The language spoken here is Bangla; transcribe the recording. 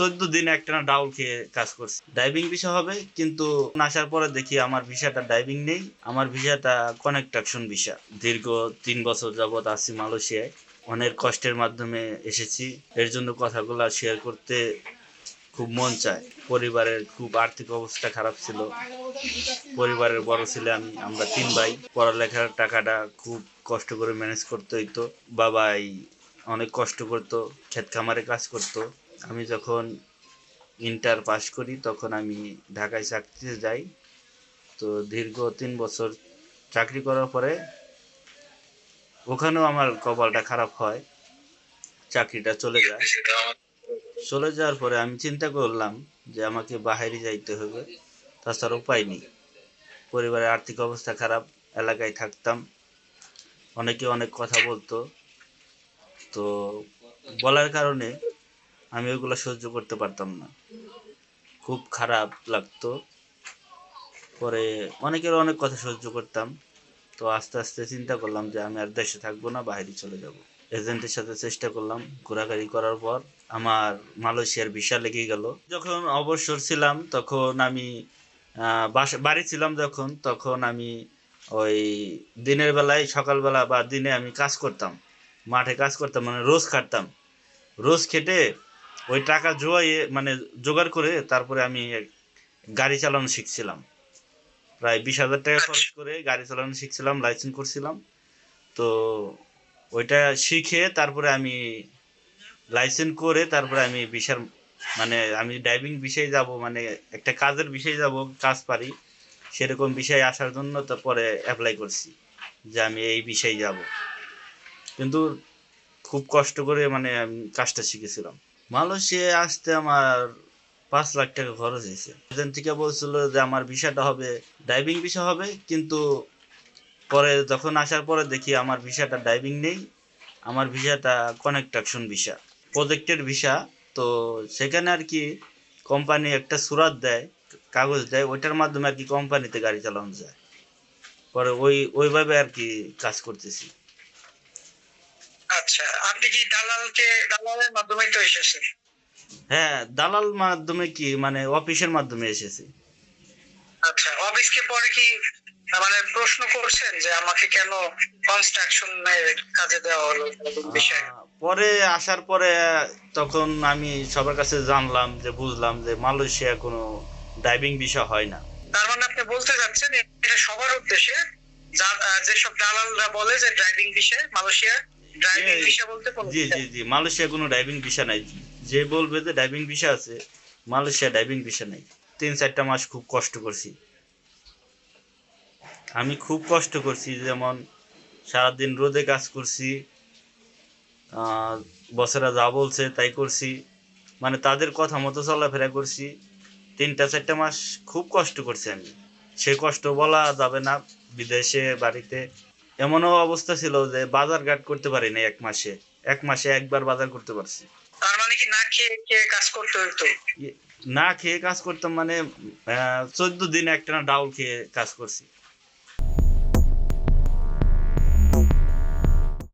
চোদ্দ দিন একটা ডাউল খেয়ে কাজ করছি। ডাইভিং ভিসা হবে, কিন্তু আসার পরে দেখি আমার ভিসাটা ডাইভিং নেই। আমার ভিসাটা কনেকট্রাকশন ভিসা দীর্ঘ তিন বছর যাবৎ আছি মালয়েশিয়ায়। অনেক কষ্টের মাধ্যমে এসেছি। এর জন্য কথাগুলো শেয়ার করতে খুব মন চায়। পরিবারের খুব আর্থিক অবস্থা খারাপ ছিল। পরিবারের বড় ছেলে আমি, আমরা তিন ভাই। পড়ালেখার টাকাটা খুব কষ্ট করে ম্যানেজ করতে হইতো। বাবাই অনেক কষ্ট করতো, ক্ষেত খামারে কাজ করতো। আমি যখন ইন্টার পাস করি, তখন আমি ঢাকায় চাকরিতে যাই। তো দীর্ঘ তিন বছর চাকরি করার পরে ওখানেও আমার কপালটা খারাপ হয়, চাকরিটা চলে যায়। চলে যাওয়ার পরে আমি চিন্তা করলাম যে আমাকে বাহিরে যাইতে হবে, তাছাড়া উপায় নেই। পরিবারের আর্থিক অবস্থা খারাপ, এলাকায় থাকতাম। অনেকে অনেক কথা বলতো। তো বলার কারণে আমি ওগুলো সহ্য করতে পারতাম না। খুব খারাপ লাগতো। পরে অনেকের অনেক কথা সহ্য করতাম। তো আস্তে আস্তে চিন্তা করলাম যে আমি আর দেশে থাকব না, বাইরে চলে যাব। এজেন্টের সাথে চেষ্টা করলাম ঘোরাঘুরি করার পর। আমার মালয়েশিয়ার ভিসা লেগে গেল। যখন অবসর ছিলাম, তখন আমি বাসা, বাড়ি ছিলাম যখন, তখন আমি ওই দিনের বেলায়, সকালবেলা বা দিনে আমি কাজ করতাম। মাঠে কাজ করতাম মানে রোজ খাটতাম। রোজ খেটে ওই টাকা জোয়াইয়ে মানে জোগাড় করে তারপরে আমি গাড়ি চালানো শিখছিলাম। প্রায় বিশ হাজার টাকা খরচ করে গাড়ি চালানো শিখছিলাম লাইসেন্স করছিলাম। তো ওইটা শিখে তারপরে আমি লাইসেন্স করে তারপরে আমি বিশার মানে আমি ড্রাইভিং বিষয়ে যাব মানে একটা কাজের বিষয়ে যাব কাজ পারি সেরকম বিষয়ে আসার জন্য তারপরে অ্যাপ্লাই করছি যে আমি এই বিষয়ে যাব। কিন্তু খুব কষ্ট করে মানে আমি কাজটা শিখেছিলাম। মালয়েশিয়ায় আসতে আমার পাঁচ লাখ টাকা খরচ হয়েছে। এজেন্ট থেকে বলছিল যে আমার ভিসাটা হবে ড্রাইভিং ভিসা হবে, কিন্তু পরে যখন আসার পরে দেখি আমার ভিসাটা ড্রাইভিং নেই, আমার ভিসাটা কনেকট্রাকশন ভিসা প্রজেক্টের ভিসা তো সেখানে আর কি কোম্পানি একটা সুরাত দেয়, কাগজ দেয়, ওইটার মাধ্যমে আর কি কোম্পানিতে গাড়ি চালানো যায়। পরে ওই, ওইভাবে আর কি কাজ করতেছি। আচ্ছা আপনি কি দালালকে দালালের মাধ্যমে তো এসেছেন? হ্যাঁ দালাল মাধ্যমে কি মানে অফিসের মাধ্যমে এসেছি। আচ্ছা অফিসকে পরে কি মানে প্রশ্ন করছেন যে আমাকে কেন কনস্ট্রাকশনের কাজে দেওয়া হলো? বিষয়ে পরে আসার পরে তখন আমি সবার কাছে জানলাম যে বুঝলাম যে মালয়েশিয়া কোনো ড্রাইভিং বিষয় হয় না। তার মানে আপনি বলতে যাচ্ছেন এটা সবার উদ্দেশ্যে যেসব দালালরা বলে যে ড্রাইভিং বিষয়ে মালয়েশিয়া ড্রাইভিং ভিসা বলতে কোনো জি জি জি মালয়েশিয়া কোনো ড্রাইভিং ভিসা নাই। যে বলবে যে ড্রাইভিং ভিসা আছে মালয়েশিয়া ড্রাইভিং ভিসা নাই। তিন চারটা মাস খুব কষ্ট করছি। আমি খুব কষ্ট করছি যেমন সারাদিন রোদে কাজ করছি আহ, বসেরা যা বলছে তাই করছি। মানে তাদের কথা মতো চলাফেরা করছি। তিনটা চারটা মাস খুব কষ্ট করছি আমি। সে কষ্ট বলা যাবে না বিদেশে বাড়িতে। এমনও অবস্থা ছিল যে বাজার ঘাট করতে পারি না এক মাসে। এক মাসে একবার বাজার করতে পারছি। তার মানে কি না খেয়ে খেয়ে কাজ করতে হতো না খেয়ে কাজ করতাম মানে চোদ্দ দিন একটা ডাউল খেয়ে কাজ করছি।